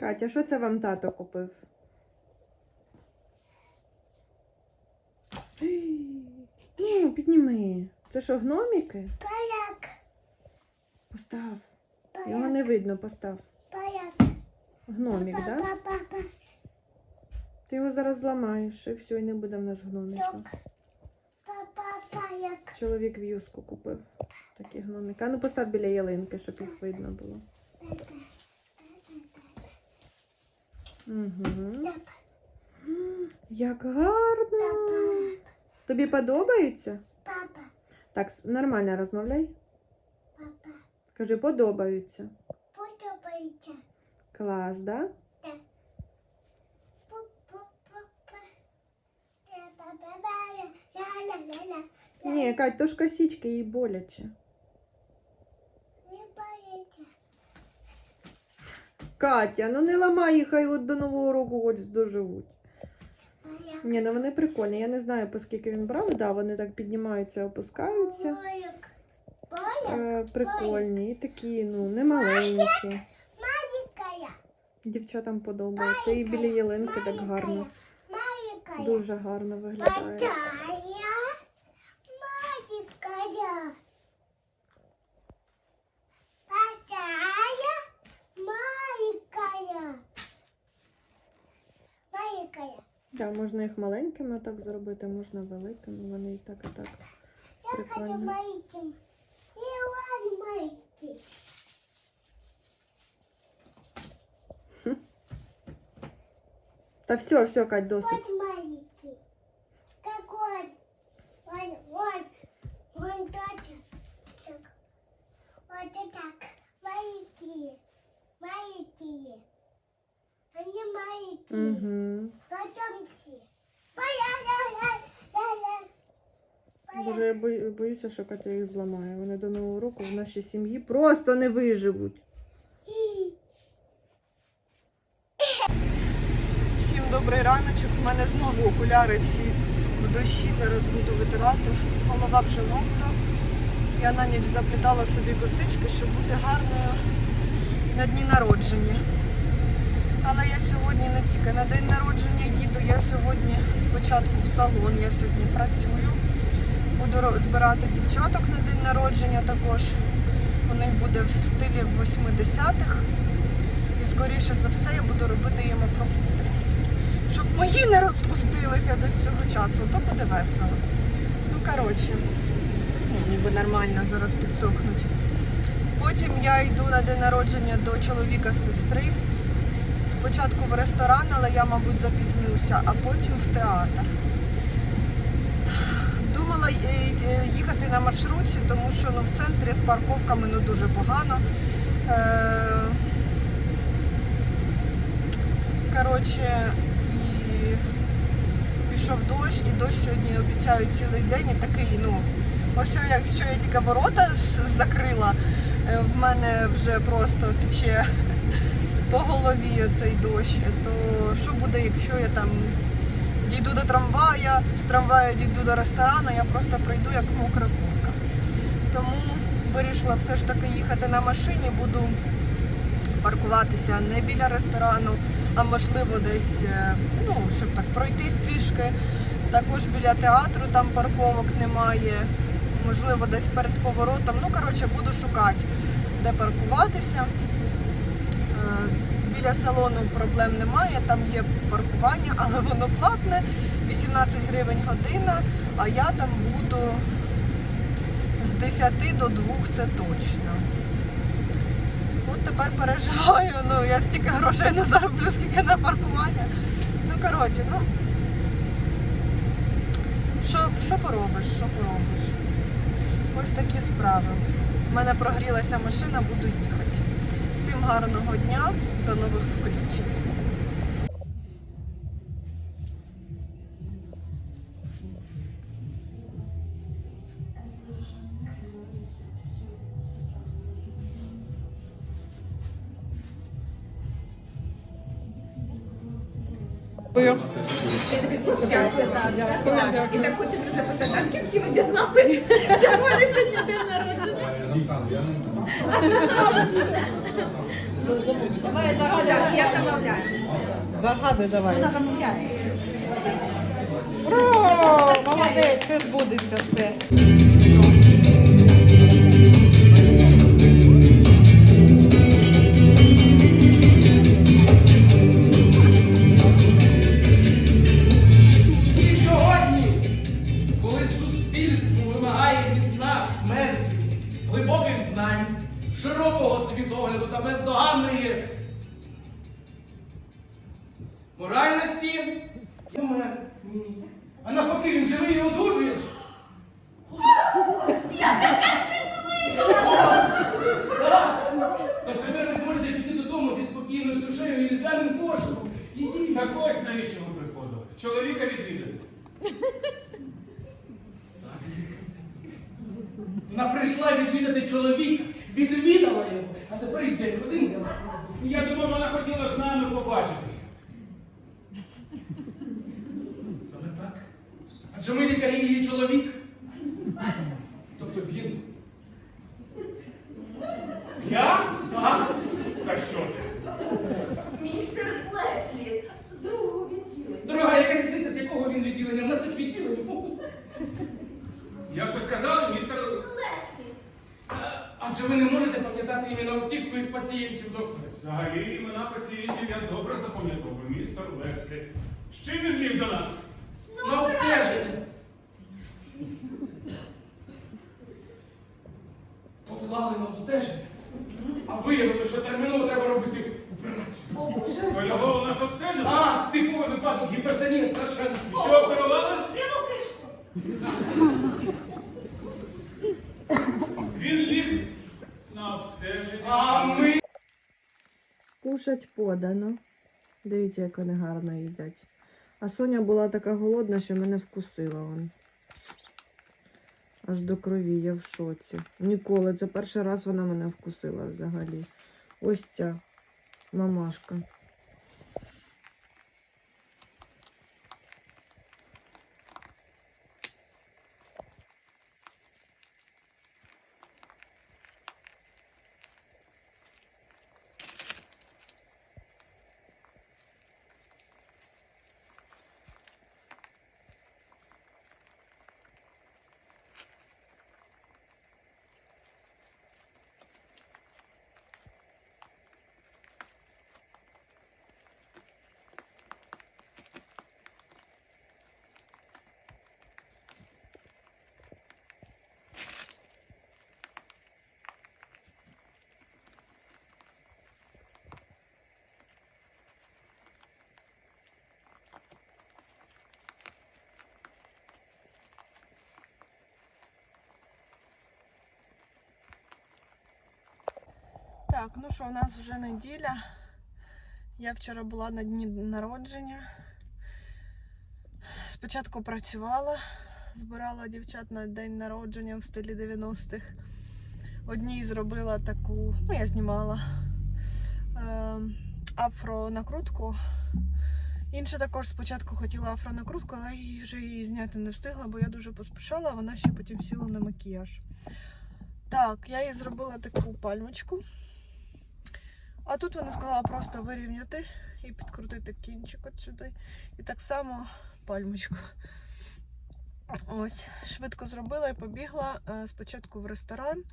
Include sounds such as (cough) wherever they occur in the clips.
Катя, що це вам тато купив? Підніми. Це що, гноміки? Паяк. Постав. Його не видно, постав. Паяк. Гномік, так? Да? Ти його зараз зламаєш і все, і не буде в нас гноміка. Па-па-паяк. Чоловік в'юзку купив. Такі гноміки. А ну постав біля ялинки, щоб їх видно було. Угу. Як гарно. Тобі подобається? Папа. Так, нормально розмовляй. Папа. Кажи, подобаються. Подобається. Клас, да? Так. Ні, Кать, то ж косички їй боляче. Не боїться. Катя, ну не ламай їх, хай от до Нового року хоч доживуть. Ні, ну вони прикольні. Я не знаю, по скільки він брав. Да, вони так піднімаються, опускаються. Е, прикольні. І такі, ну, не маленькі. Дівчатам подобається. І біля ялинки так гарно. Дуже гарно виглядає. Да, можна їх маленькими так зробити, можна великими. Вони і так, і так. Я хочу маленьким. Want маленький. Та все, все, Кать, досить. Вот маленький. Какой? Вон, вон, вон тот. Так. Вот так. Маленькие. Маленькие. Они маленькие. Угу. Потомки. Боже, я бою- боюся, що Катя їх зламає. Вони до Нового року в нашій сім'ї просто не виживуть. Всім добрий раночок. У мене знову окуляри всі в дощі. Зараз буду витирати. Голова вже мокра. Я на ніч заплітала собі косички, щоб бути гарною на дні народження. Але я сьогодні не тільки на день народження їду. Я сьогодні спочатку в салон, я сьогодні працюю. Буду збирати дівчаток на день народження також. У них буде в стилі 80-х. І скоріше за все я буду робити їм афропути. Щоб мої не розпустилися до цього часу, то буде весело. Ну, коротше, ніби нормально зараз підсохнуть. Потім я йду на день народження до чоловіка сестри. Спочатку в ресторан, але я, мабуть, запізнюся, а потім в театр. Думала е, е, їхати на маршрутці, тому що ну, в центрі з парковками ну, дуже погано. Е, Коротше, і пішов дощ, і дощ сьогодні обіцяють цілий день. І такий, ну, ось якщо я тільки ворота закрила, в мене вже просто тече по голові цей дощ, то що буде, якщо я там дійду до трамвая, з трамвая дійду до ресторану, я просто прийду як мокра курка. Тому вирішила все ж таки їхати на машині, буду паркуватися не біля ресторану, а можливо десь, е, ну, щоб так пройти трішки. Також біля театру там парковок немає. Можливо, десь перед поворотом. Ну, коротше, буду шукати, де паркуватися. Е, Біля салону проблем немає, там є паркування, (laughs) але воно платне, 18 гривень година, а я там буду з 10 до 2, це точно. От тепер переживаю, ну я стільки грошей не зароблю, скільки на паркування. Ну, коротше, ну. Що, що поробиш, що поробиш? Ось такі справи. У мене прогрілася машина, буду їхати. Гарного дня, до нових включень. Давай загадаю, я замовляю. Загадуй давай. Вона замовляє. Ура! Молодець, все збудеться все. Бездоганної моральності, я. А навпаки, він живий і одужує. Так. Тож тепер ви зможете піти додому зі спокійною душею і різдвяним кошиком. Ідіть. Так ось навіщо ми приходили? Чоловіка відвідати. Вона прийшла відвідати чоловіка, відвідала його, а тепер йде, ходимо. я І. Я думав, вона хотіла з нами побачитись. Саме так. Адже ми лікарі її чоловік. Тобто він. Я? Так. Та що ти? Містер Леслі з другого відділення. Дорога, яка різниця, з якого він відділення? У нас тут відділення. Як ви сказали, містер. Леслі. А, Адже ви не можете пам'ятати імена усіх своїх докторе. Взагалі імена пацієнтів я добре запам'ятовую, містер Леслі. З чим він ліг до нас? На обстеження. Поклали на обстеження, а виявили, що терміново треба робити операцію. О Боже, його у нас обстежили? А, типовий випадок гіпертонії страшенно. І Що оперували? прямо кишку. Він ліг на обстеження. А ми Кушать подано. Дивіться, як вони гарно їдять. А Соня була така голодна, що мене вкусила. Вон. Аж до крові, я в шоці. Ніколи, це перший раз вона мене вкусила взагалі. Ось ця мамашка. Так, ну що, у нас вже неділя. Я вчора була на дні народження. Спочатку працювала, збирала дівчат на день народження в стилі 90-х. Одній зробила таку, ну я знімала е, афронакрутку. Інша також спочатку хотіла афронакрутку, але її вже її зняти не встигла, бо я дуже поспішала, а вона ще потім сіла на макіяж. Так, я їй зробила таку пальмочку. А тут вона сказала просто вирівняти і підкрутити кінчик от сюди. І так само пальмочку. Ось, швидко зробила і побігла е, спочатку в ресторан.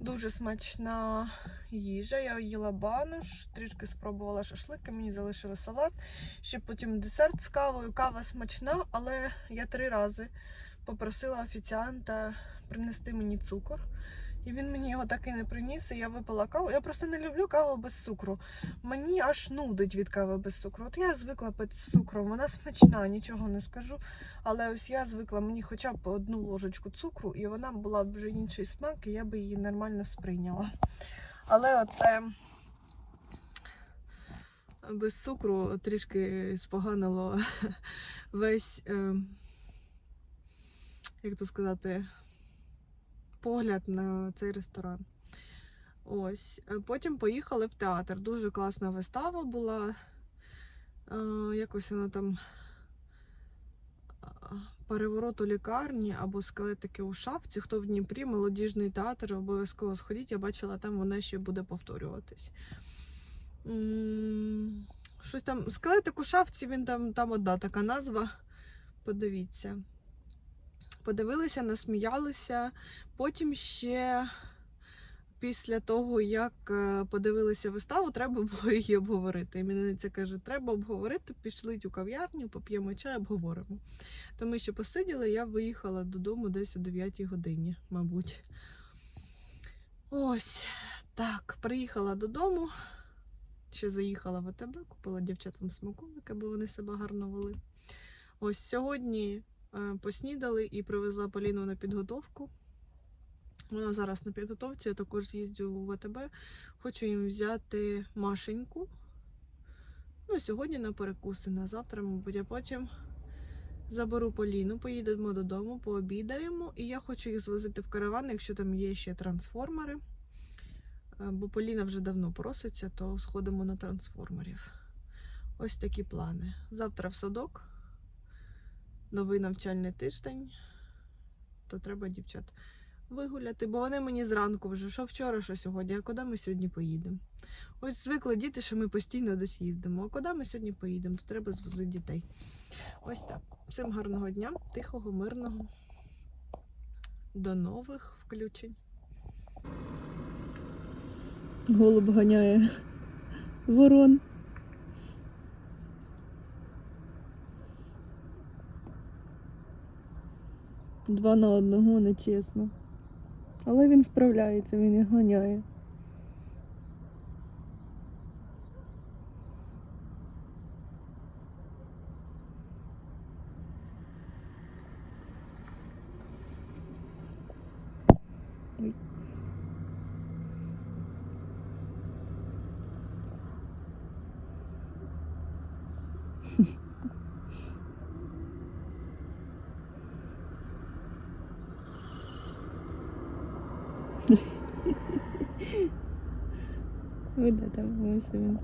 Дуже смачна їжа. Я їла банош, трішки спробувала шашлики, мені залишили салат. Ще потім десерт з кавою. Кава смачна, але я три рази попросила офіціанта принести мені цукор. І він мені його так і не приніс, і я випила каву. Я просто не люблю каву без цукру. Мені аж нудить від кави без цукру. От я звикла пити з цукром, вона смачна, нічого не скажу. Але ось я звикла мені хоча б одну ложечку цукру, і вона була б вже інший смак, і я би її нормально сприйняла. Але оце без цукру трішки споганило (laughs) весь, е, як то сказати, погляд на цей ресторан. Ось. Е, Потім поїхали в театр. Дуже класна вистава була. Е, Якось вона там е, переворот у лікарні або скелетики у шафці. Хто в Дніпрі, молодіжний театр, обов'язково сходіть. Я бачила, там вона ще буде повторюватись. Щось там. Скелетик у шафці, він там, там одна така назва. Подивіться. Подивилися, насміялися. Потім ще після того, як е, подивилися виставу, треба було її обговорити. Іменинниця каже, треба обговорити, пішли у кав'ярню, поп'ємо чай, обговоримо. То ми ще посиділи, я виїхала додому десь о 9 годині, мабуть. Ось так, приїхала додому. Ще заїхала в АТБ, купила дівчатам смаколики, бо вони себе гарно вели. Ось сьогодні поснідали і привезла Поліну на підготовку. Вона зараз на підготовці, я також з'їздю в АТБ. Хочу їм взяти Машеньку. Ну, сьогодні на перекуси, на завтра, мабуть, а потім заберу Поліну, поїдемо додому, пообідаємо. І я хочу їх звозити в караван, якщо там є ще трансформери. Е, Бо Поліна вже давно проситься, то сходимо на трансформерів. Ось такі плани. Завтра в садок, новий навчальний тиждень. То треба дівчат вигуляти, бо вони мені зранку вже, що вчора, що сьогодні, а куди ми сьогодні поїдемо? Ось звикли діти, що ми постійно десь їздимо. А куди ми сьогодні поїдемо? То треба звозити дітей. Ось так. Всім гарного дня, тихого, мирного. До нових включень. Голуб ганяє ворон. Два на одного нечесно. Але він справляється, він їх ганяє. Ой. Там? Він.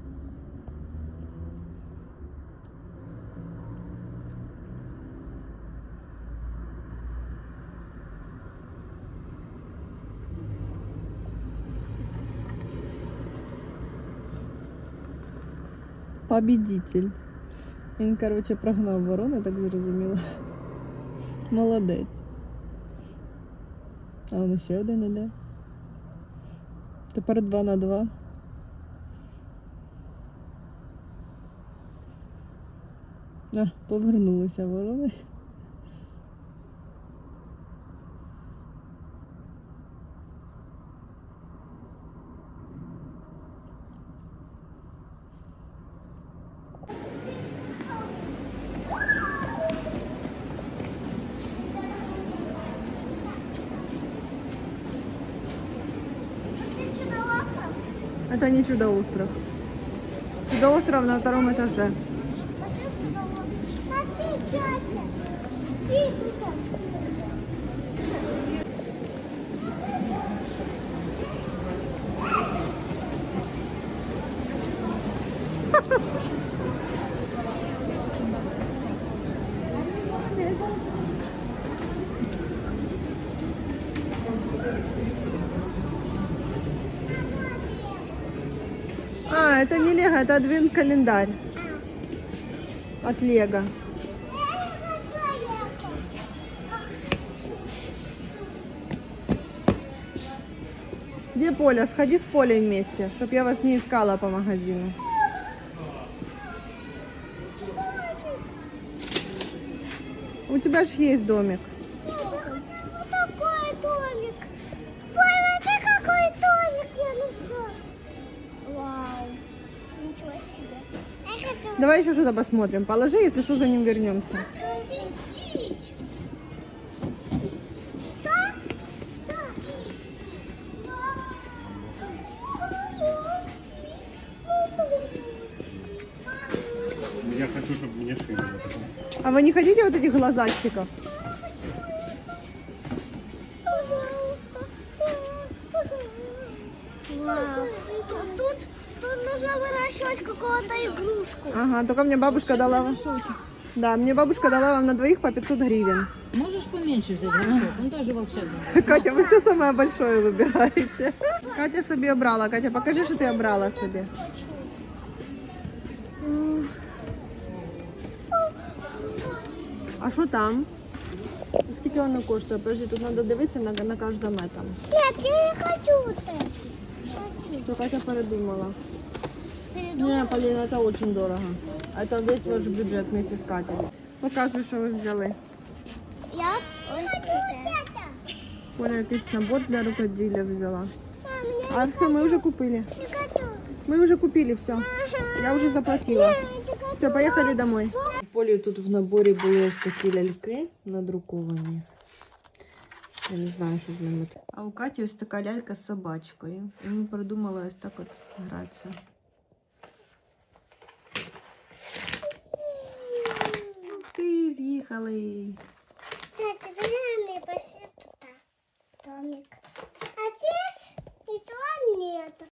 Победитель. Він, коротше, прогнав ворону, так зрозуміло. Молодець. А воно ще один іде. Тепер два на два. А, повернулися ворони. Это не чудо-остров. Чудо-остров на втором этаже. А, это не Лего, это адвент-календарь. От Лего. Где Поля? Сходи с Полей вместе, чтобы я вас не искала по магазину. У тебя же есть домик. Вот такой домик. Ой, какой домик я нашел. Вау. Ничего себе. Давай еще что-то посмотрим. Положи, если что, за ним вернемся. Хочу, чтобы мне шили. А вы не хотите вот этих глазастиков? Пожалуйста. Вау. Тут, тут нужно выращивать какую-то игрушку. Ага, только мне бабушка дала вам. Да, мне бабушка дала вам на двоих по 500 гривен. Можешь поменьше взять горшок? Он тоже волшебный. (laughs) Катя, вы все самое большое выбираете. Катя собі обрала. Катя, покажи, що ти обрала собі. А що там? Скільки воно коштує? Подожди, тут треба дивитися на, на кожному там. Нет, я не хочу вот это. Хочу. Що Катя передумала. Ні, Поліна, це дуже дорого. Це весь ваш бюджет вместе з Катей. Показуй, що ви взяли. Я ось таке. Оля якийсь набор для рукоділля взяла. А все, ми вже купили. Мы уже купили все. Я уже заплатила. Все, поехали домой. У Полі тут в наборі були ось такі ляльки надруковані. Я не знаю, що з ними. А у Каті ось така лялька з собачкою. І ми придумали ось так от гратися. Ух Ти з'їхали. Сейчас мы пошли туда. Домик. А здесь ничего нет.